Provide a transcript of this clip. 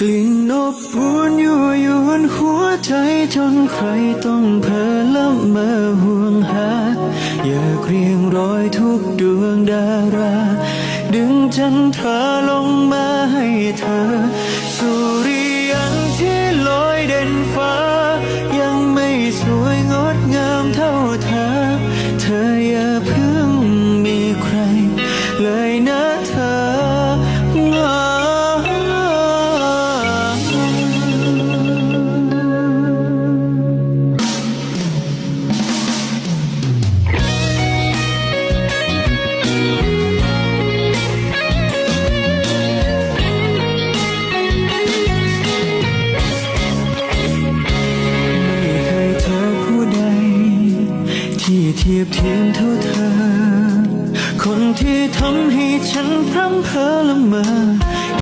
กลิ่นนบวนอยู่ยวนหัวใจจนใครต้องเพ้อละเมอห่วงหา อย่าเกรียงร้อยทุกดวงดารา ดึงฉันเธอลงมาให้เธอ สุริยังที่ลอยเด่นฟ้า ยังไม่สวยงดงามเท่าเธอ เธออย่าเพิ่งมีใคร เลยนะ ที่เทียบเทียมเท่าเธอ คนที่ทำให้ฉันพรำเพ้อละเมอ